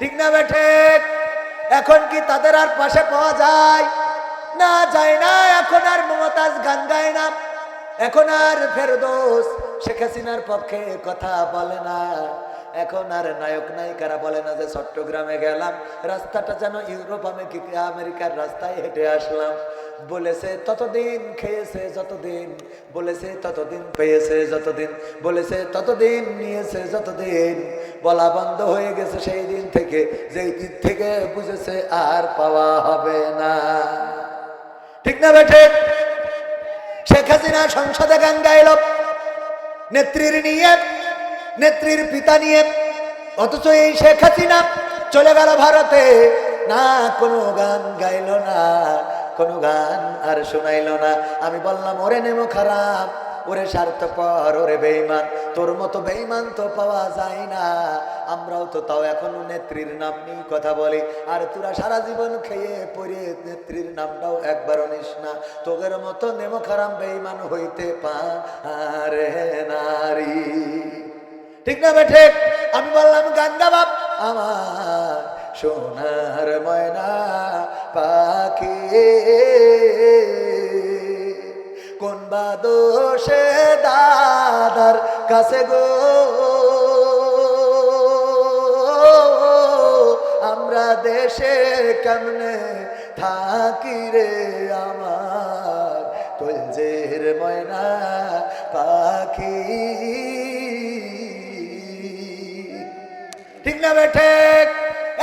ঠিক না বেঠে এখন কি তাদের আর পাশে পাওয়া যায়? না যায় না, এখন আর মমতাজ গান গায় না। এখন আর ফেরদোস শেখ হাসিনার পক্ষে কথা বলে না। এখন আর নায়ক নায়িকারা বলে না যে চট্টগ্রামে গেলাম, রাস্তাটা যেন ইউরোপ আমেরিকা আমেরিকার রাস্তায় হেঁটে আসলাম। বলেছে, ততদিন খেয়েছে, যতদিন। বলেছে, ততদিন পেয়েছে, যতদিন। বলেছে, ততদিন নিয়েছে, যতদিন। বলা বন্ধ হয়ে গেছে সেই দিন থেকে, যেই দিন থেকে বুঝেছে আর পাওয়া হবে না। ঠিক না বেঠে? শেখ হাসিনা সংসদে গান গাইল, নেত্রীর নিয়ে নেত্রীর পিতা নিয়ে, অথচ এই শেখ হাসিনা চলে গেল ভারতে। না, কোনো গান গাইল না, কোনো গান আর শোনাইল না। আমি বললাম, ওরে নেমো খারাপ, ওরে স্বার্থপর, ওরে বেইমান তোর মতো বেইমান তো পাওয়া যায় না। আমরাও তো তাও এখনও নেত্রীর নাম নিয়ে কথা বলি। আর তোরা সারা জীবন খেয়ে পড়ে নেত্রীর নামটাও একবারও নিস না। তোদের মতো নেমো খারাপ বেইমান হইতে পারে নারী। ঠিক না বেঠে আমি বললাম, গান্দা বাপ, আমার সোনার ময়না পাখি। কোন বা দোষে দাদার কাছে গো? আমরা দেশে কেমনে থাকি রে আমার তুলজের ময়না পাখি? না বেঠে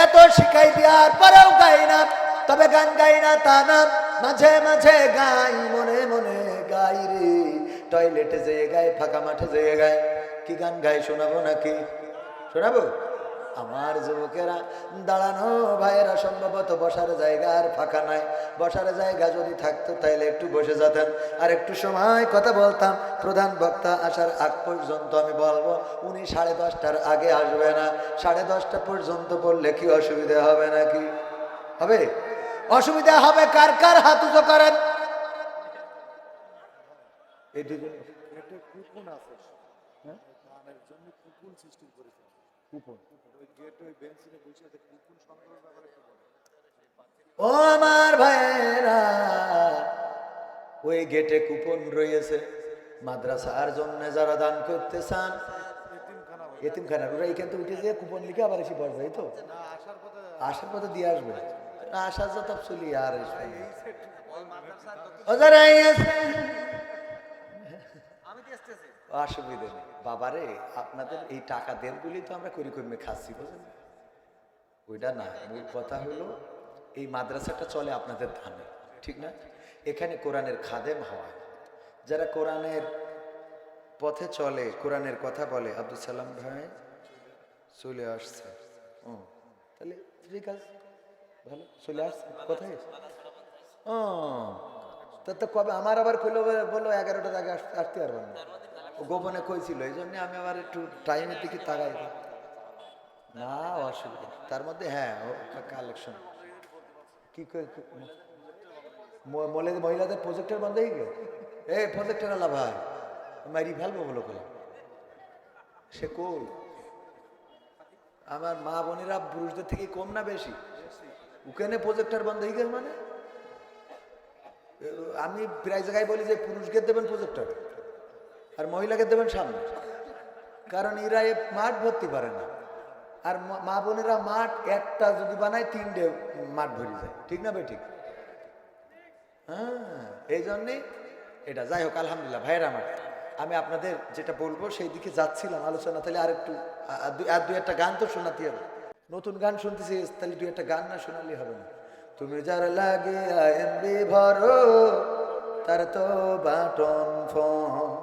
এত শিখাই দেওয়ার পরেও গাই না, তবে গান গাই না তা না। মাঝে মাঝে গাই, মনে মনে গাই রে। টয়লেটে যেয়ে গায়, ফাঁকা মাঠে যেয়ে গায়। কি গান গাই শোনাবো নাকি? শোনাবো? আমার যুবকেরা, দাঁড়ানো, ভাইয়েরা সম্ভবত বসার জায়গা আর ফাঁকা নাই। বসার জায়গা যদি থাকতো তাইলে একটু বসে যেতেন। আর একটু সময় কথা বলতাম। প্রধান বক্তা আসার আগ পর্যন্ত আমি বলব, উনি সাড়ে দশটার আগে আসবে না। সাড়ে দশটা পর্যন্ত বললে কি অসুবিধা হবে নাকি? হবে? অসুবিধা হবে কার কার হাত উঁচু করেন? এই দুজন একটা কুপন আছে। হ্যাঁ? গানের জন্য সৃষ্টি করেছে। কুপন। ও আমার ভাইয়েরা, ওই গেটে কুপন রয়েছে। মাদ্রাসার জন্য যারা দান করতে চান এতিমখানা ওরা এইখান থেকে উঠে যেয়ে কুপন লিখে আবার এসে এই তো? আসার পথে দিয়ে আসবে। না আসার যত চলি আর আসবে অসুবিধা নেই। বাবারে, আপনাদের এই টাকা দেন বলেই তো আমরা করি কমে খাচ্ছি, বুঝলেন? ওইটা না, মূল কথা হলো, এই মাদ্রাসাটা চলে আপনাদের ধানে ঠিক না? এখানে কোরআনের খাদেম হওয়া। যারা কোরআনের পথে চলে, কোরআনের কথা বলে আব্দুল সালাম ভাই চলে আসছে। ও, তাহলে ঠিক আছে, ভালো, চলে আসছে, কোথায়? ও, তা তো কবে, আমার আবার খুলে বলল এগারোটার আগে আসতে আসতে পারবেন না। গোপনে কইছিল এই জন্য আমি আবার একটু টাইমের দিকে তাকাই না। অসুবিধা। তার মধ্যে হ্যাঁ কালেকশন কি করে মহিলাদের প্রজেক্টের বন্ধ হয়ে গেল? এ প্রজেক্টের আলা ভাই, মারি ফেলব বলো করে সে কই? আমার মা বোনেরা পুরুষদের থেকে কম না বেশি? ওখানে প্রজেক্টর বন্ধ হয়ে গেল মানে? আমি প্রায় জায়গায় বলি যে পুরুষকে দেবেন প্রজেক্টর আর মহিলাকে দেবেন সামনে। কারণ এরা এ মাঠ ভর্তি পারে না। আর মা- বোনেরা মাঠ একটা যদি বানায় তিনটে মাঠ ভরে যায়। ঠিক না ভাই, ঠিক? হ্যাঁ এই জন্যে এটা। যাই হোক, আলহামদুলিল্লাহ, ভাইয়ের আমার, আমি আপনাদের যেটা বলব, সেই দিকে যাচ্ছিলাম আলোচনা। তাহলে আর একটু আর দুই- একটা গান তো শোনাতে হবে। নতুন গান শুনতেছি, তাহলে দুই একটা গান না শোনালে হবে না। তুমি যার লাগে এমবি ভরো, তার তো বাটন ফোন।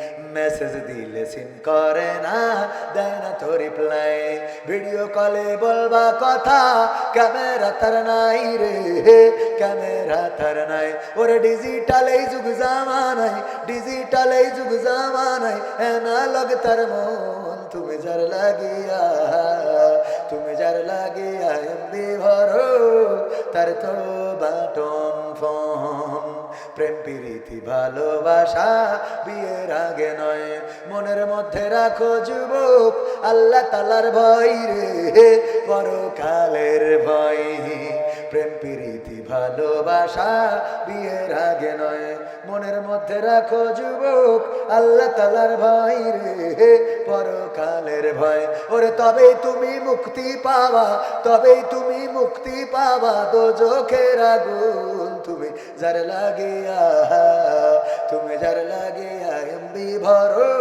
মেসেজ দিলে সিন করে না, দেয় না তো রিপ্লাই ভিডিও কলে বলবা কথা ক্যামেরা তার নাই রে ক্যামেরা তার নাই। ওরে ডিজিটাল যুগ জামানাই ডিজিটাল যুগ জামানাই এনালগ তার মন, তুমি যার লাগিয়া, তুমি যার লাগিয়া এমবি ভরো, তার তো বাটন ফোন প্রেম, প্রীতি, ভালোবাসা বিয়ের আগে নয়। মনের মধ্যে রাখো যুবক, আল্লাহ তালার ভয় রে, পরকালের ভয়। প্রেম, প্রীতি, ভালোবাসা বিয়ের আগে নয়। মনের মধ্যে রাখো যুবক, আল্লাহ তালার ভয় রে, পরকালের ভয়। ওরে তবেই তুমি মুক্তি পাবা তবেই তুমি মুক্তি পাবা দো চোখের আগুন। তুমি যার লাগিয়া, তুমি যার লাগিয়া এমবি ভরো,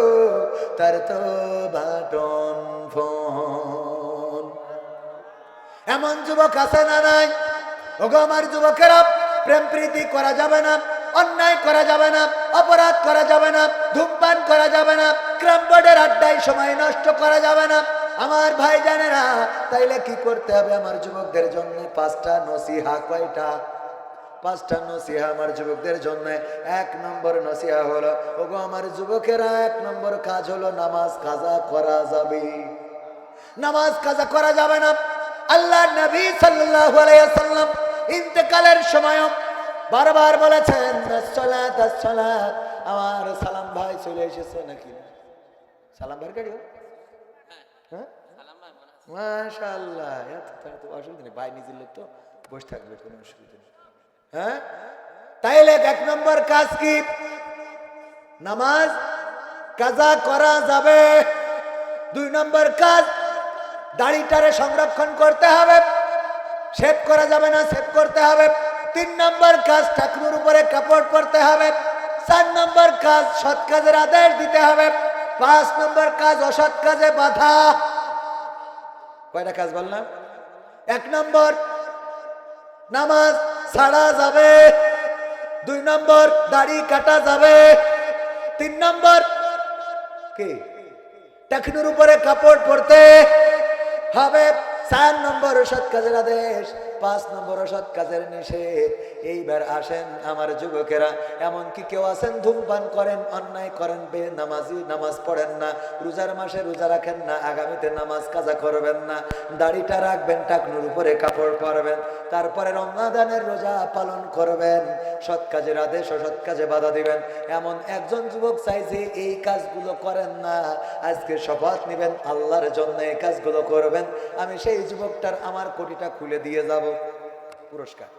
তার তো বাটন ফোন। এমন যুবক আছে না নাই? ওগো আমার যুবকেরা, প্রেম প্রীতি করা যাবে না, অন্যায় করা যাবে না, অপরাধ করা যাবে না, ধূমপান করা যাবে না ক্রাম বোর্ডের আড্ডায় সময় নষ্ট করা যাবে না। আমার ভাই জানে না তাইলে কি করতে হবে আমার যুবকদের জন্য পাঁচটা নসিহা, কয়টা? পাঁচটা নসিহা আমার যুবকদের জন্য। এক নম্বর নসিহা হলো, ওগো আমার যুবকেরা, এক নম্বর কাজ হলো নামাজ কাজা করা যাবে। নামাজ কাজা করা যাবে না। আল্লাহ নবী সাল্লাল্লাহু আলাইহি সাল্লাম ইন্তেকালের সময় বারবার বলেছেন, সালাত সালাত। আমার সালাম ভাই চলে এসেছে নাকি? সালাম ভাই গাড়ি হ্যাঁ? মাশাআল্লাহ, এত তার তো অসুবিধা নেই। ভাই নিজের লোক তো বসে থাকবে, কোনো অসুবিধা হ্যাঁ? তাইলে এক নম্বর কাজ কি? নামাজ? কাজা করা যাবে। দুই নম্বর কাজ, দাড়িটারে সংরক্ষণ করতে হবে। সেভ করা যাবে না সেভ করতে হবে। তিন নম্বর কাজ ঠাকুর উপরে কাপড় পরতে হবে। চার নম্বর কাজ, সৎ কাজের আদেশ দিতে হবে। পাঁচ নম্বর কাজ, অসৎ কাজে বাধা। কয়টা কাজ বললাম? এক নম্বর, নামাজ ছাড়া যাবে। দুই নম্বর, দাড়ি কাটা যাবে। তিন নম্বর, কে? টাকনুর উপরে কাপড় পরতে হবে। চার নম্বর সৎ কাজের আদেশ পাঁচ নম্বর সৎ কাজের নিষেধ। এইবার আসেন আমার যুবকেরা এমন কি কেউ আছেন, ধূমপান করেন, অন্যায় করেন বে নামাজি নামাজ পড়েন না, রোজার মাসে রোজা রাখেন না, আগামীতে নামাজ কাজা করবেন না, দাড়িটা রাখবেন, টাকনুর উপরে কাপড় পরবেন, তারপরে রমজানের রোজা পালন করবেন, সৎ কাজের আদেশ ও সৎ কাজে বাধা দিবেন। এমন একজন যুবক চাই যে এই কাজগুলো করেন না, আজকে শপথ নেবেন, আল্লাহর জন্য এই কাজগুলো করবেন, আমি সেই যুবকটার আমার কোটিটা খুলে দিয়ে যাব। পুরস্কার।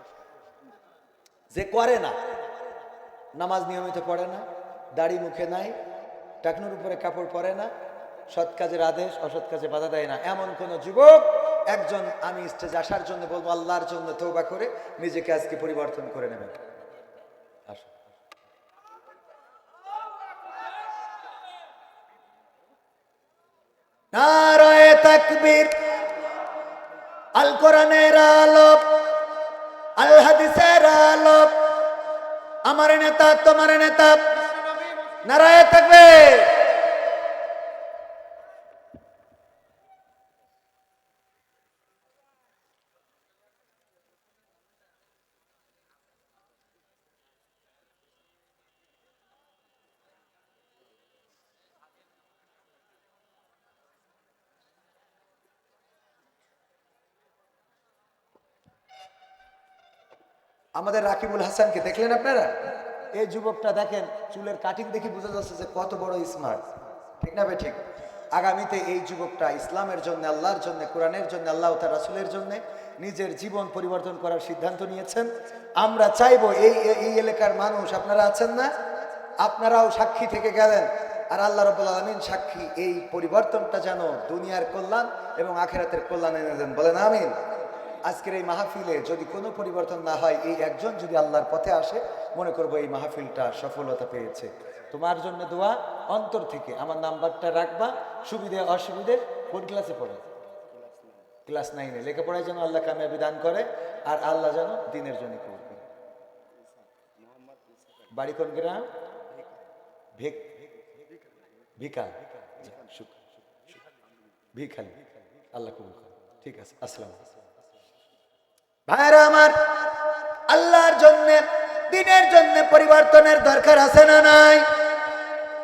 যে করে না, নামাজ নিয়মিত পড়ে না, দাড়ি মুখে নাই, টাকনুর উপরে কাপড় পরে না, সৎ কাজের আদেশ, অসৎ কাজে বাধা দেয় না, এমন কোন যুবক, একজন আমি স্টেজে আসার জন্য বলব আল্লাহর জন্য তৌবা করে নিজেকে আজকে পরিবর্তন করে নেবেন। নারায়ে তাকবীর। আল কোরআনের আলোপ আল হাদিসের আলোপ আমার নেতা তোমার নেতা। নারায় থাকবে। আমাদের রাকিবুল হাসানকে দেখলেন আপনারা? এই যুবকটা দেখেন, চুলের কাটিং দেখে বোঝা যাচ্ছে যে কত বড় স্মার্ট ঠিক না ঠিক? আগামীতে এই যুবকটা ইসলামের জন্য, আল্লাহর জন্য, কোরআনের জন্য, আল্লাহ তার রাসুলের জন্য নিজের জীবন পরিবর্তন করার সিদ্ধান্ত নিয়েছেন। আমরা চাইব এই, এই- এলাকার মানুষ, আপনারা আছেন না? আপনারাও সাক্ষী থেকে গেলেন। আর আল্লাহ রব্বুল আলমিন সাক্ষী এই পরিবর্তনটা যেন দুনিয়ার কল্যাণ এবং আখেরাতের কল্যাণ এনে দেন। বলেন আমিন। আজকের এই মাহফিলে যদি কোনো পরিবর্তন না হয়, এই একজন যদি আল্লাহর পথে আসে, মনে করব এই মাহফিলটা সফলতা পেয়েছে। তোমার জন্য দোয়া অন্তর থেকে। আমার নাম্বারটা রাখবা। সুবিধে, অসুবিধে, কোন ক্লাসে পড়ে? ক্লাস নাইনে। লেখাপড়ায় যেন আল্লাহ কামিয়াবি দান করে, আর আল্লাহ যেন দিনের জন্য করবে বাড়ি কোন গ্রাম? ভিক ভিকাল। ভিখালি। আল্লাহ কবুল করে ঠিক আছে, আসসালাম ভাইরা আমার, আল্লাহর জন্য, দিনের জন্য পরিবর্তনের দরকার আছে না নাই?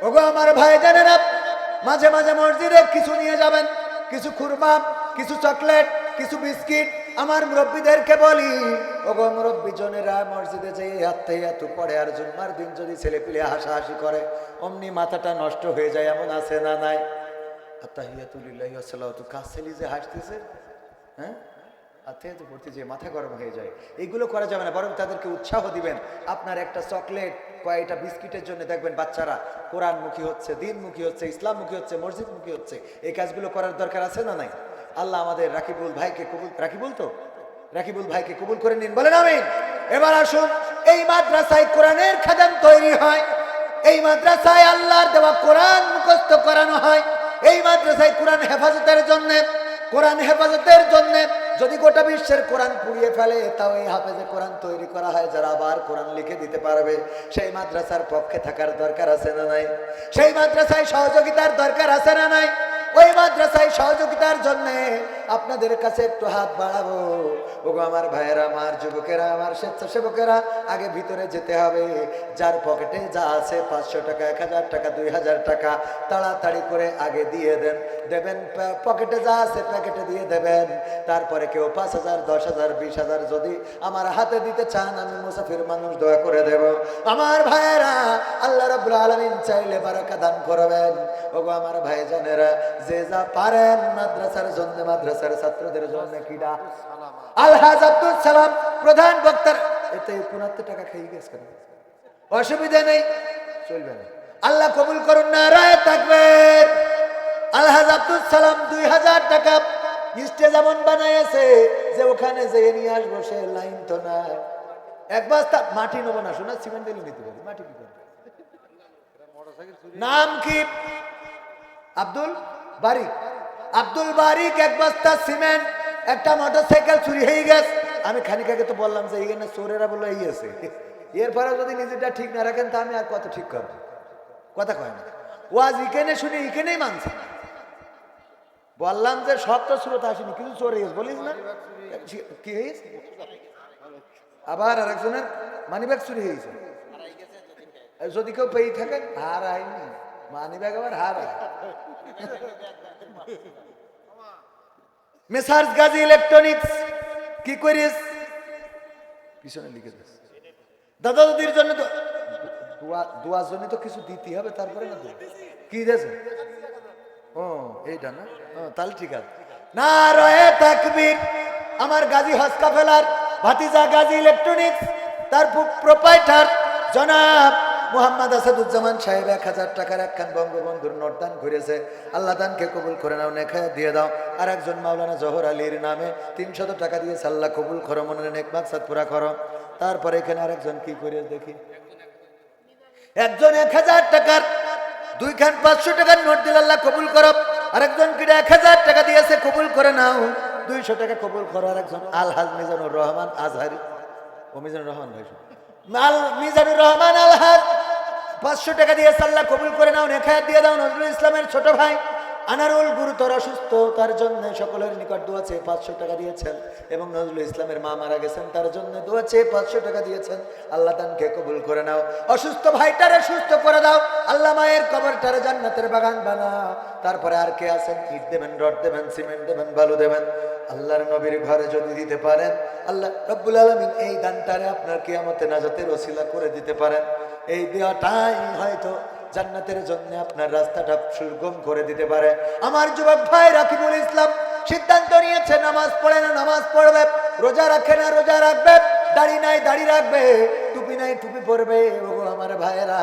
ওগো আমার ভাই জানেন মাঝে মাঝে মসজিদে কিছু নিয়ে যাবেন, কিছু খুরমা, কিছু চকলেট, কিছু বিস্কিট, আমার মুরব্বীদেরকে বলি, ওগো মুরব্বী জনেরা মসজিদে যে হাতে হাতু পড়ে আর জুম্মার দিন যদি ছেলে পিলে হাসাহাসি করে, অমনি মাথাটা নষ্ট হয়ে যায়, এমন আছে না নাই? আত্মাহিয়াতুলিল্লাহি আসসালাতু কাছেলি যে হাসতেছে হ্যাঁ? আত্মাহিয়াতু পড়তে যে মাথা গরম হয়ে যায় এইগুলো করা যাবে না, বরং তাদেরকে উৎসাহ দিবেন। আপনার একটা চকলেট, কয়েকটা বিস্কিটের জন্য দেখবেন বাচ্চারা কোরআনমুখী হচ্ছে, দিনমুখী হচ্ছে, ইসলামমুখী হচ্ছে, মসজিদমুখী হচ্ছে। এই কাজগুলো করার দরকার আছে না নাই? আল্লাহ আমাদের রাকিবুল ভাইকে কবুল, রাকিবুল তো? রাকিবুল ভাইকে কবুল করে নিন, বলেন আমিন। এবার আসুন, এই মাদ্রাসায় কোরআনের খাদান তৈরি হয়, এই মাদ্রাসায় আল্লাহর দেওয়া কোরআন মুখস্থ করানো হয়, এই মাদ্রাসায় কোরআন হেফাজতের জন্য, কোরআন হেফাজতের জন্য যদি গোটা বিশ্বের কোরআন পুড়িয়ে ফেলে, তাও এই হাফেজে কোরআন তৈরি করা হয়, যারা আবার কোরআন লিখে দিতে পারবে। সেই মাদ্রাসার পক্ষে থাকার দরকার আছে না নাই? সেই মাদ্রাসায় সহযোগিতার দরকার আছে না নাই? ওই মাদ্রাসায় সহযোগিতার জন্য আপনাদের কাছে একটু হাত বাড়াবো। ওগো আমার ভাইয়েরা, আমার যুবকেরা, আমার স্বেচ্ছাসেবকেরা, আগে ভিতরে যেতে হবে। যার পকেটে যা আছে পাঁচশো টাকা, এক হাজার টাকা, দুই হাজার টাকা, তাড়াতাড়ি করে আগে দিয়ে দেন। দেবেন পকেটে যা আছে প্যাকেটে দিয়ে দেবেন। তারপরে কেউ পাঁচ হাজার, দশ হাজার, বিশ হাজার যদি আমার হাতে দিতে চান, আমি মুসাফির মানুষ দয়া করে দেব। আমার ভাইয়েরা, আল্লাহ রাব্বুল আলামিন চাইলে বারাকা দান করবেন। ওগো আমার ভাইজানেরা না। আল্লাহ কবুল করুন না রায় থাকবেন আলহাজ আব্দুল সালাম দুই হাজার টাকা স্টেজ এমন বানাইছে, যে ওখানে যে নিয়ে আসব, সে লাইন তো নাই এক বস্তা মাটি নেব না শোনা সিমেন্ট দিলে নিতে পারি। মাটি নাম কি? আব্দুল? বারিক আব্দুল বারিক এক বস্তা সিমেন্ট, একটা মোটরসাইকেল চুরি হয়ে গেছে। আমি খানিকাকে তো বললাম যে এইখানে চোরেরা বলে এই আছে। এরপরে যদি নিজেরটা ঠিক না রাখেন, তা আমি আর কত ঠিক করব? কথা কয় না। ওয়াজ ইখানে শুনে ইখানেই মানছে। বললাম যে, সব তো সুরত আসেনি কিন্তু চোরে বলিস না। কি হয়েছে? আবার আর আরেকজনের মানিব্যাগ চুরি হয়েছে যদি কেউ পেয়ে থাকেন, হার আইনি। মানি ব্যাগ আবার হার আয় মেসার্স গাজী ইলেকট্রনিক্স কি করিস? পিছনে লিখে দিস দাদা দাদির জন্য তো জন্য তো কিছু দিতে হবে, তারপরে না কি দিয়েছে ও, এইটা না? তাহলে ঠিক আছে। না রয়ে আমার গাজী হস্কা ফেলার ভাতিজা গাজী ইলেকট্রনিক্স, তার প্রোপাইটার জনাব মোহাম্মদ আসাদুজ্জামান সাহেব এক হাজার টাকার একখান বঙ্গবন্ধুর নোট দান করেছে আল্লাহ দানকে কবুল করে নাও, নেখায় দিয়ে দাও। আর একজন মাওলানা জহর আলীর নামে তিনশত টাকা দিয়ে সাল্লাহ কবুল করো, মনের নেক মাকসাদ পুরা করো। তারপরে এখানে আরেকজন কি করে দেখি? একজন এক হাজার টাকার, দুইখান পাঁচশো টাকার নোট দিল আল্লাহ কবুল করো। আরেকজন কিনা এক হাজার টাকা দিয়েছে, কবুল করে নাও। দুইশো টাকা কবুল করার একজন আলহাজ মিজানুর রহমান আজহারি। ও মিজানুর রহমান ভাই আল মিজানুর রহমান আলহাজ। পাঁচশো টাকা দিয়ে সাল্লাহ কবুল করে নাও, নেখায়াত দিয়ে দাও, নজরুল ইসলামের ছোট ভাই। আনারুল গুরুতর অসুস্থ, তার জন্য সকলের নিকট দোয়াছে পাঁচশো টাকা দিয়েছেন এবং নজরুল ইসলামের মা মারা গেছেন, তার জন্য দোয়াছে পাঁচশো টাকা দিয়েছেন। আল্লাহ দানকে কবুল করে নাও। অসুস্থ ভাইটারে সুস্থ করে দাও। আল্লাহ মায়ের কবরটারে জান্নাতের বাগান বানাও। তারপরে আর কে আছেন? ইট দেবেন, রড দেবেন, সিমেন্ট দেবেন, বালু দেবেন। আল্লাহর নবীর ঘরে যদি দিতে পারেন, আল্লাহ রব্বুল আলমিন এই দানটারে আপনার কিয়ামতে নাজাতের ওসিলা করে দিতে পারেন। এই দেওয়াটাই হয়তো জান্নাতের জন্য আপনার রাস্তাটা সুগম করে দিতে পারে। আমার যুবক ভাই রাকিবুল ইসলাম সিদ্ধান্ত নিয়েছে, নামাজ পড়ে না, নামাজ পড়বে। রোজা রাখে না, রোজা রাখবে। দাড়ি নাই, দাড়ি রাখবে। টুপি নাই, টুপি পরবে। আমার ভাইয়েরা,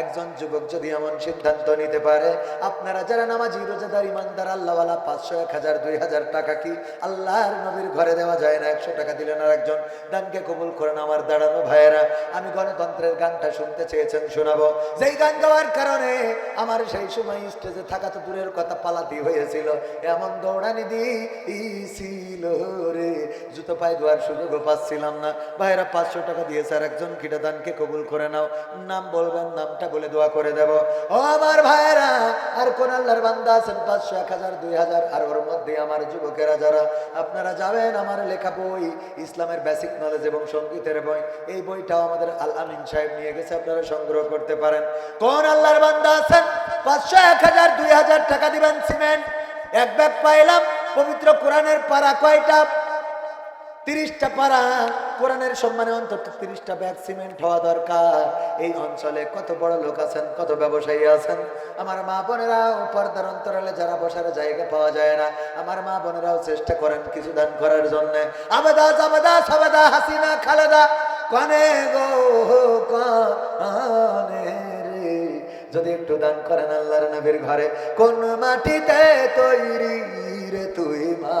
একজন যুবক যদি এমন সিদ্ধান্ত নিতে পারে, আপনারা যারা নামাজি, রোজাদার, ইমানদার, আল্লাহওয়ালা, পাঁচশো, এক হাজার, দুই হাজার টাকা কি আল্লাহর নবীর ঘরে দেওয়া যায় না? একশো টাকা দিলেন আর একজন দানকে কবুল করেন আমার দাঁড়ানো ভাইয়েরা, আমি গণতন্ত্রের গানটা শুনতে চেয়েছেন, শোনাবো। যেই গান গাওয়ার কারণে আমার সেই সময় স্টেজে থাকা তো দূরের কথা পালাতি হয়েছিল। এমন দৌড়ানি দিয়েছিল রে, জুতো পায়ে দেওয়ার সুযোগও পাচ্ছিলাম না। ভাইয়েরা, পাঁচশো টাকা দিয়েছে আর একজন, কিটা দানকে কবুল করে নাও। নাম বলবেন, নামটা বলে দোয়া করে দেব। ও আমার ভাইয়েরা, আর কোন আল্লাহর বান্দা আছেন পাঁচশো, এক হাজার, দুই হাজার, আর ওর মধ্যে আমার যুবকেরা যারা, আপনারা যাবেন আমার লেখা বই, ইসলামের বেসিক নলেজ এবং সঙ্গীতের বই। এই বইটাও আমাদের আল আমিন সাহেব নিয়ে গেছে, আপনারা সংগ্রহ করতে পারেন। কোন আল্লাহর বান্দা আছেন? পাঁচশো, এক হাজার, দুই হাজার টাকা দিবেন, সিমেন্ট। এক ব্যাগ পাইলাম, পবিত্র কোরআনের পাড়া কয়টা? তিরিশটা পাড়া, কোরআনের সম্মানে অন্তত তিরিশটা ব্যাগ সিমেন্ট হওয়া দরকার। এই অঞ্চলে কত বড় লোক আছেন, কত ব্যবসায়ী আছেন? আমার মা বোনেরাও পর্দার অন্তরালে যারা বসার জায়গা পাওয়া যায় না, আমার মা বোনেরাও চেষ্টা করেন কিছু দান করার জন্য। আবেদা জাবেদা, সাবেদা, হাসিনা, খালেদা, কনে গো কনে যদি একটু দান করেন আল্লাহর নবীর ঘরে, কোন মাটিতে তৈরি রে তুই মা?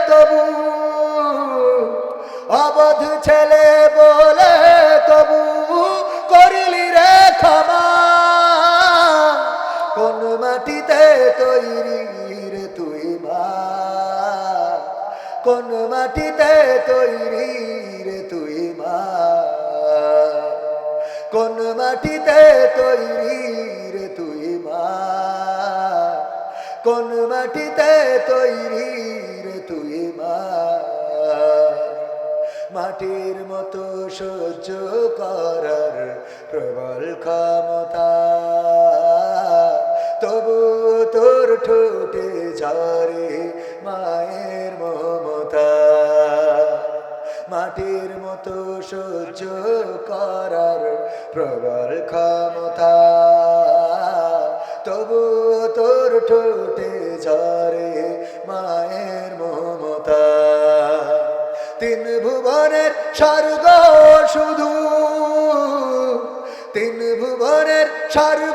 মাটিতে তৈরি রে তুই মা। কোন মাটিতে তৈরি রে তুই মা। কোন মাটিতে তৈরি রে তুই মা। মাটির মতো সহ্য করার প্রবল ক্ষমতা। তবু তোর ঠোঁটে ঝরে মায়ের মাটির মতো সহ্য করার প্রবল ক্ষমতা। তবু তোর ঠোঁটে ঝরে মায়ের মমতা। তিন ভুবনের স্বর্গ শুধু, তিন ভুবনের স্বর্গ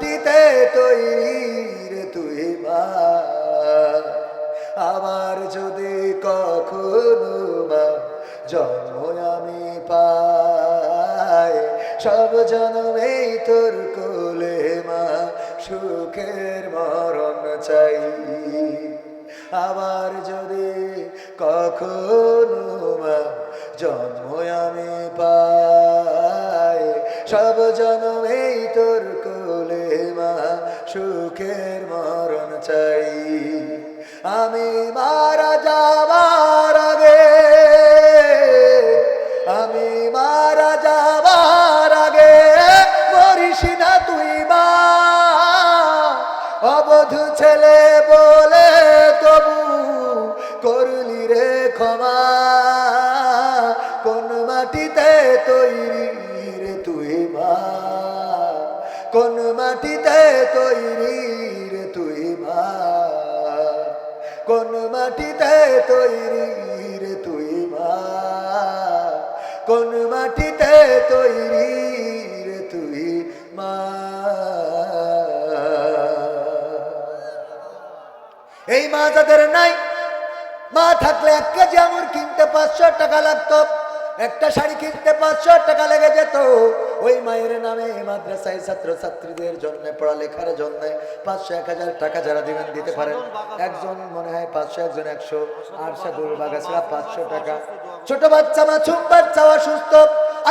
মাটিতে তৈরি রে তুই মা আবার যদি কখনো মা জন্ম আমি পাই, সব জন্মেই তোর কোলে মা, সুখের মরণ চাই। আবার যদি কখনো মা জন্ম সুখের মরণ চাই। আমি মারা কোন মাটিতে তৈরি রে তুই মা? এই মা যাদের নাই, মা থাকলে এক কেজি আঙুর কিনতে পাঁচশো টাকা লাগতো, একটা শাড়ি কিনতে পাঁচশো টাকা লেগে যেত ওই মায়ের নামে এই মাদ্রাসায় ছাত্র ছাত্রীদের জন্য, পড়ালেখার জন্য পাঁচশো এক হাজার টাকা যারা দিবেন দিতে পারেন। একজন মনে হয় পাঁচশো, একজন একশো। সাদুর বাগাছা পাঁচশো টাকা। ছোট বাচ্চা মা মাছুম বাচ্চা, অসুস্থ।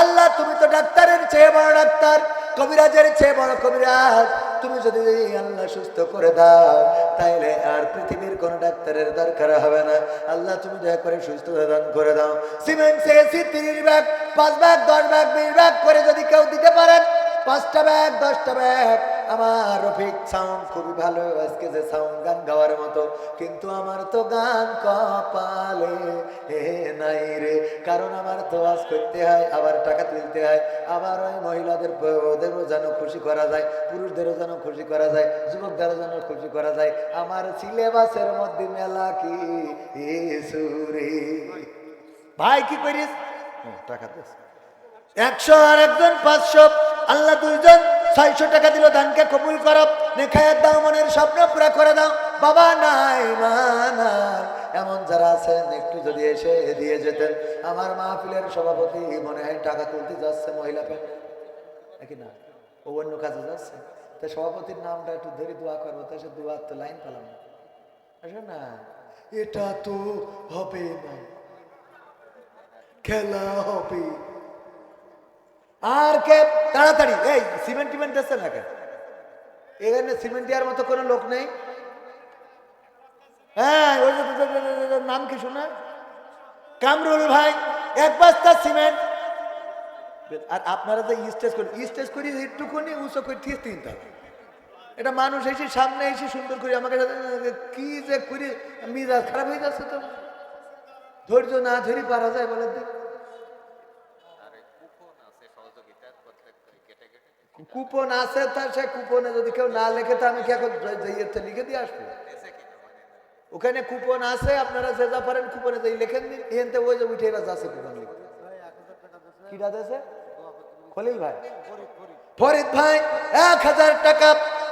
আল্লাহ, তুমি তো ডাক্তারের চেয়ে বড় ডাক্তার। কবিরাজের চেয়ে বড় কবিরাজ। তুমি যদি আল্লাহ সুস্থ করে দাও, তাইলে আর পৃথিবীর কোন ডাক্তারের দরকার হবে না। আল্লাহ, তুমি দয়া করে সুস্থ দান করে দাও। সিমেন্ট সে তিরিশ ব্যাগ পাঁচ ব্যাগ দশ ব্যাগ বিশ ব্যাগ করে যদি কেউ দিতে পারেন, পাঁচটা ব্যাগ, দশটা ব্যাগ আমার রফিক সাউন্ড খুবই ভালো, আজকে যে সাউন্ড গান গাওয়ার মতো, কিন্তু আমার তো গান কপালে হে নাই রে। কারণ আমার তো আজ করতে হয়, আবার টাকা তুলতে হয়, আবার ওই মহিলাদের ওদেরও যেন খুশি করা যায়, পুরুষদেরও যেন খুশি করা যায়, যুবকদেরও যেন খুশি করা যায়। আমার সিলেবাসের মধ্যে মেলা কি সুরে। ভাই, কি করিস? টাকা দিস। একশো আর একজন, পাঁচশো, আল্লাহ দুইজন। ছয়শো টাকা দিল দানকে কবুল করো। নেখায়াত দাও, মনের স্বপ্ন পুরা করে দাও। বাবা নাই, মা নাই। এমন যারা আছেন, একটু যদি এসে দিয়ে যেতেন। আমার মাহফিলের সভাপতি মনে হয় টাকা তুলতে যাচ্ছে মহিলা প্যান নাকি না? ও অন্য কাজে যাচ্ছে। তা সভাপতির নামটা একটু ধরে দোয়া করব তা সে দোয়া তো লাইন পেলাম না? এটা তো হবে না। খেলা হবে আর কে? তাড়াতাড়ি। এই, সিমেন্ট টিমেন্ট দিচ্ছে না কে এখানে সিমেন্ট দেওয়ার মতো কোনো লোক নেই। হ্যাঁ ওই নাম কি শোনা? কামরুল ভাই, এক বস্তা সিমেন্ট। আর আপনারা যে স্টেজ করি স্টেজ করি একটুকুনি উঁচু করে ঠিক তিনটা এটা মানুষ এসে সামনে এসে সুন্দর করে আমাকে কি যে করি মিজাজ খারাপ হয়ে যাচ্ছে তো। ধৈর্য না ধরি পারা যায় বলে দিন কুপন আছে তার সে কুপনে যদি কেউ না লেখে, তো আমি কি এখন যাইয়েতে লিখে দিয়ে আসব? ওখানে কুপন আছে, আপনারা যে যা পারেন কুপনে যাই লেখেন দিন এখানতে ওই যে উঠে এবার যাচ্ছে কুপন লিখতে। কিটা দেছে খলিল ভাই। ফরিদ ভাই, এক হাজার টাকা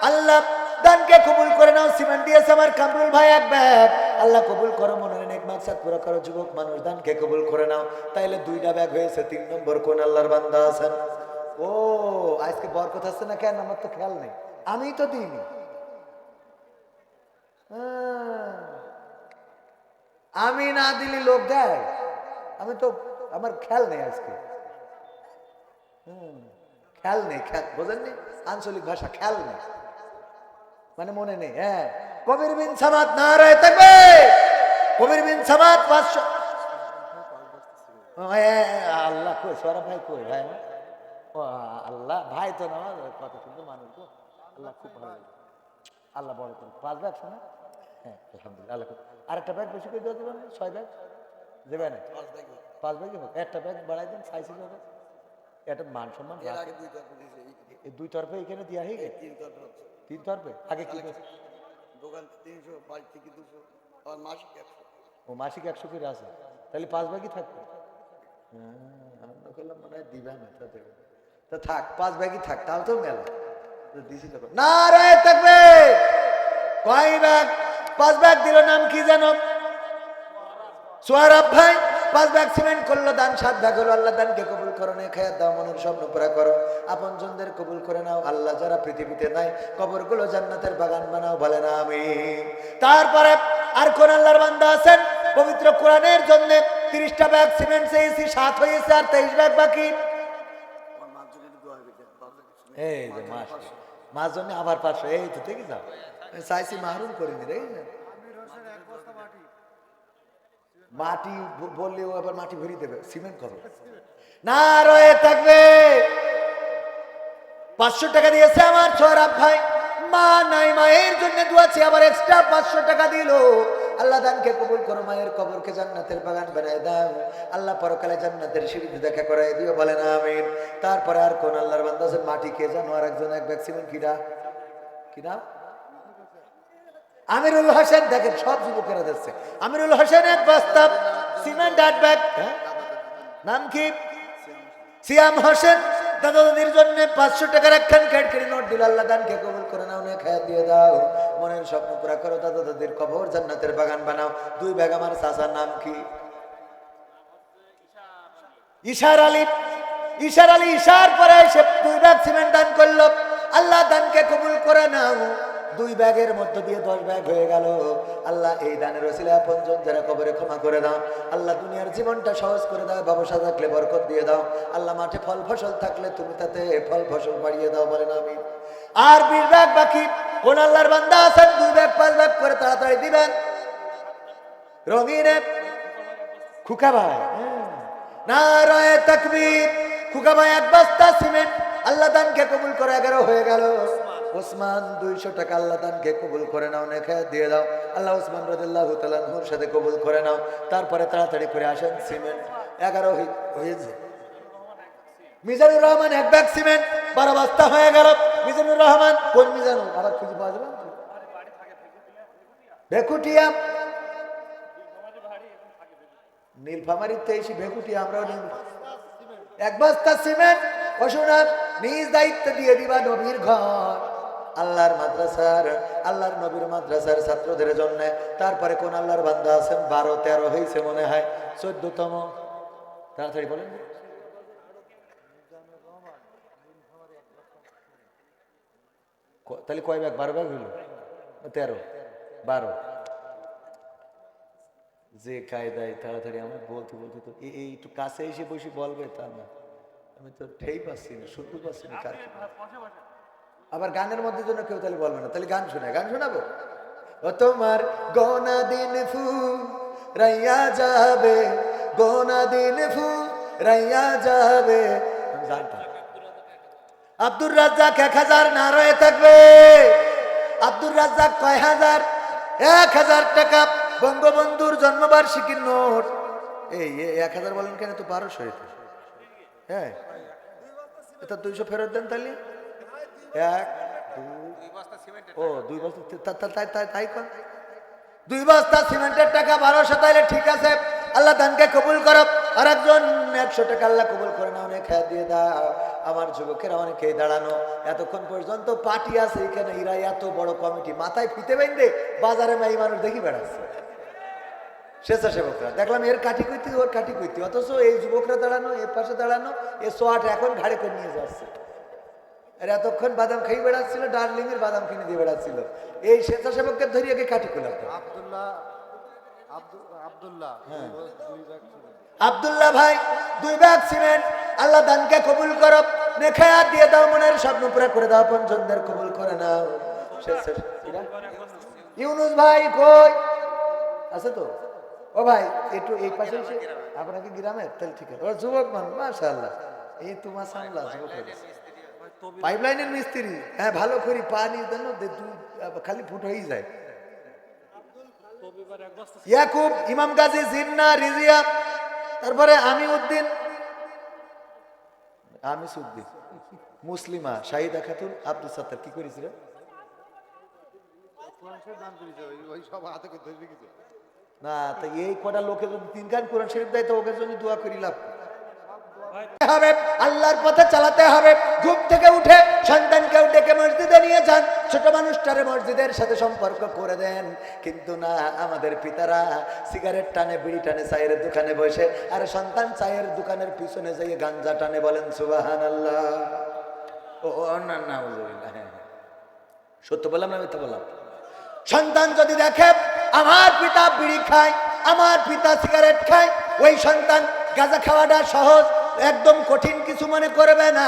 আল্লাহ দানকে কবুল করে নাও, সিমেন্ট দিয়েছে আমার কামরুল ভাই এক ব্যাগ। আল্লাহ কবুল করো, মনের নেক মাকসাদ পুরো করো, যুবক মানুষ দানকে কবুল করে নাও। তাইলে দুইটা ব্যাগ হয়েছে, তিন নম্বর কোন আল্লাহর বান্দা আছেন? ও আজকে বরকত আছে না কেন? আমার তো খেয়াল নেই। আমি তো দিইনি। হ্যাঁ। আমি না দিলি লোক দেয়। আমি তো আমার খেয়াল নেই আজকে। খেয়াল নেই বোঝেননি আঞ্চলিক ভাষা খেয়াল নেই। মানে মনে নেই হ্যাঁ। কবির বিন সামাদ না রয়ে থাকবে। কবির বিন সামাদ পাঁচশো এ, আল্লাহ কই সৌরভ ভাই কই? ভাই আল্লাহ ভাই তো না আমার, কত সুন্দর মানুষ গো। আল্লাহ খুব ভালো লাগে। আল্লাহ বড় করুন পাঁচ ব্যাগ শোনা হ্যাঁ আলহামদুলিল্লাহ আল্লাহ করুন। আরেকটা ব্যাগ বেশি করে দিয়ে দেবেন না? ছয় ব্যাগ দেবেন পাঁচ ব্যাগই হোক। একটা ব্যাগ বাড়াই দেন সাইজ হবে এটা মান সম্মান এই দুই তরফে এখানে দেওয়া হয়ে গেছে? তিন তরফে আগে কি? দোকান তিনশো বাড়ি থেকে দুশো আর মাসিক একশো। ও মাসিক একশো করে আছে। তাহলে পাঁচ ব্যাগই থাকবে? হ্যাঁ, আমি তো করলাম মনে হয় দিবে না তা দেবে। তা থাক, পাঁচ ব্যাগই থাক তাও তো মেলা। দিছি তখন না রে, থাকবে। কয় ব্যাগ পাঁচ ব্যাগ দিল, নাম কি জানো? সোয়ারাব ভাই, পাঁচ ব্যাগ সিমেন্ট করল, দান সাত ভাগ হলো। আল্লাহ দানকে কবুল করো নে খায়াত দাও, মনের স্বপ্ন পুরা করো। আপন জনদের কবুল করে নাও। আল্লাহ যারা পৃথিবীতে নাই, কবরগুলো জান্নাতের বাগান বানাও বলে না আমি তারপরে আর কোন আল্লাহর বান্দা আছেন? পবিত্র কোরআনের জন্য তিরিশটা ব্যাগ সিমেন্ট চেয়েছি, সাত হয়েছে আর তেইশ ব্যাগ বাকি আমার মার জন্য দোয়া হবে এই যে মাস আবার পাশে এই তো যাও। চাইছি মাহরুম করে দিলে এই মাটি। বললেও আবার মাটি ভরিয়ে দেবে সিমেন্ট করো না রয়ে থাকবে। পাঁচশো টাকা দিয়েছে আমার ছয় ভাই। মা নাই মায়ের জন্য দুয়াছি আবার এক্সট্রা পাঁচশো টাকা দিল। আল্লাহ দানকে কবুল করো, মায়ের কবরকে জান্নাতের বাগান বানায় দাও। আল্লাহ পরকালে জান্নাতের সিঁড়িতে দেখা করাই দিও, বলেন আমিন। তারপরে আর কোন আল্লাহর বান্দা আছেন মাটি কে জানো আর একজন, এক ভ্যাকসিন কিনা কিনা আমিরুল হোসেন, দেখেন, সব যুবকেরা দিচ্ছে আমিরুল হোসেন, এক বস্তা সিমেন্ট, আট ব্যাগ হ্যাঁ? নাম কি? সিয়াম হোসেন। দাদা দাদির জন্য পাঁচশো টাকার একখান খেটখেড়ি নোট দিল, আল্লাহ দানকে কবুল করে নাও না খায়া দিয়ে দাও। মনের স্বপ্ন পুরা করো দাদা দাদির কবর জান্নাতের বাগান বানাও। দুই ব্যাগ আমার চাচার নাম কি? ইশার আলী। ইশার আলী, ইশার পরে সে দুই ব্যাগ সিমেন্ট দান করল। আল্লাহ দানকে কবুল করে নাও। দুই ব্যাগের মধ্য দিয়ে দশ ব্যাগ হয়ে গেল। আল্লাহ এই দানের ওসিলা পঞ্জন যারা কবরে ক্ষমা করে দাও। আল্লাহ দুনিয়ার জীবনটা সহজ করে দাও, ব্যবসা থাকলে বরকত দিয়ে দাও। আল্লাহ মাঠে ফল ফসল থাকলে তুমি তাতে ফল ফসল বাড়িয়ে দাও বলেন আমি আর বিশ ব্যাগ বাকি। কোন আল্লাহর বান্দা আছেন? দুই ব্যাগ, পাঁচ ব্যাগ করে তাড়াতাড়ি দিবেন। রঙিনে খুকা ভাই। নারায় তাকবীর। খুকা ভাই, এক বস্তা সিমেন্ট। আল্লাহ দানকে কবুল করে এগারো হয়ে গেল। ওসমান দুইশো টাকা আল্লাহ দানকে কবুল করে নাও নেখে দিয়ে দাও। আল্লাহ ওসমান রদুল্লাহ তালাহুর সাথে কবুল করে নাও। তারপরে তাড়াতাড়ি করে আসেন সিমেন্ট। এগারো হয়েছে। মিজানুর রহমান, এক ব্যাগ সিমেন্ট, বারো বস্তা হয়ে গেল। মিজানুর রহমান, কোন মিজানুর আবার খুঁজে পাওয়া যাবে? ভেকুটিয়া। নীলফামারিতে এসে ভেকুটি আমরাও এক বস্তা সিমেন্ট। অসুনাথ নিজ দায়িত্ব দিয়ে দিবা নবীর ঘর। আল্লাহর মাদ্রাসার, আল্লাহর নবীর মাদ্রাসার ছাত্রদের জন্য। তারপরে কোন আল্লাহর বান্দা আছেন বারো, তেরো হয়েছে মনে হয়। চোদ্দতম। তাড়াতাড়ি বলেন। তাহলে কয় ব্যাগ বারো ব্যাগ হইল? তেরো। বারো। যে কায়দায় তাড়াতাড়ি আমার বলতে বলতে তো এই একটু কাছে এসে বসে বলবে তা না। আমি তো ঠেই পাচ্ছি না শুনতে পাচ্ছি না। আবার গানের মধ্যে জন্য কেউ তাহলে বলবে না, তাহলে গান শোনায়, গান শোনাবো? ও তোমার গোনা দিন ফু রাইয়া যাবে গোনা দিন ফু রাইয়া যাবে। আব্দুর রাজ্জাক এক হাজার না রয়ে থাকবে। আব্দুর রাজ্জাক কয় হাজার? এক হাজার টাকা বঙ্গবন্ধুর জন্মবার্ষিকীর নোট। এই এক হাজার বলেন কেন? তো বারোশো হ্যাঁ। এটা দুইশো ফেরত দেন তাহলে। এক ও দুই বস্তা তাই তাই তাই কর। দুই বস্তা সিমেন্টের টাকা বারোশো তাইলে ঠিক আছে। আল্লাহ দানকে কবুল করো। আর একজন একশো টাকা আল্লাহ কবুল করে না অনেক খেয়া দিয়ে দাও। আমার যুবকেরা অনেকেই দাঁড়ানো। এতক্ষণ পর্যন্ত পার্টি আছে এখানে এরা এত বড় কমিটি। মাথায় ফিতে বেঁধে বাজারে মাই মানুষ দেখি বেড়াচ্ছে। স্বেচ্ছাসেবকরা। দেখলাম এর কাটি কইতে ওর কাটি কইতে। অথচ এই যুবকরা দাঁড়ানো এর পাশে দাঁড়ানো এ সোয়াট এখন ঘাড়ে করে নিয়ে যাচ্ছে। আর এতক্ষণ বাদাম খাই বেড়াচ্ছিল ডার্লিং এর বাদাম কিনে দিয়ে বেড়াচ্ছিল। এই স্বেচ্ছাসেবককে ধরিয়ে আগে কাটি করলাম আব্দুল্লাহ আব্দুল আব্দুল্লাহ ভাই দুই ব্যাগ সিমেন্ট আল্লাহ দানকে কবুল করো। নেখায়া দিয়ে দাও মনের স্বপ্ন পুরা করে দাও পঞ্চমদের কবুল করে নাও। ইউনুস ভাই কই? আছে তো? ও ভাই একটু এই পাশে আপনাকে গ্রামের তাহলে ঠিক আছে ও যুবক মানুষ মাশাআল্লাহ। এই তোমার সামলা যুবক পাইপ লাইনের মিস্ত্রি। হ্যাঁ ভালো করি পানি দেন খালি ফুট হয়েই যায়। ইয়াকুব ইমাম গাজী জিন্না রিজিয়া তারপরে আমি উদ্দিন আমিস উদ্দিন মুসলিমা শাহিদা খাতুন আব্দুল সাত্তার কি করেছিল না তো এই কটা লোকে যদি তিন গান কোরআন শরীফ দেয় তো ওকে জন্য দোয়া করি লাভ? হবে। আল্লাহর পথে চালাতে হবে। ঘুম থেকে উঠে ডেকে মসজিদে নিয়ে যান। ছোট মানুষটারে মসজিদের সাথে সম্পর্ক করে দেন। কিন্তু না, আমাদের পিতারা সিগারেট টানে, বিড়ি টানে, চায়ের দোকানে বসে। আর সন্তান চায়ের দোকানের পিছনে যাইয়ে গাঞ্জা টানে বলেন সুবাহান আল্লাহ ও হ্যাঁ হ্যাঁ। সত্য বললাম না মিথ্যা বললাম? সন্তান যদি দেখে, আমার পিতা বিড়ি খায়, আমার পিতা সিগারেট খায়, ওই সন্তান গাঁজা খাওয়াটা সহজ একদম কঠিন কিছু মনে করবে না।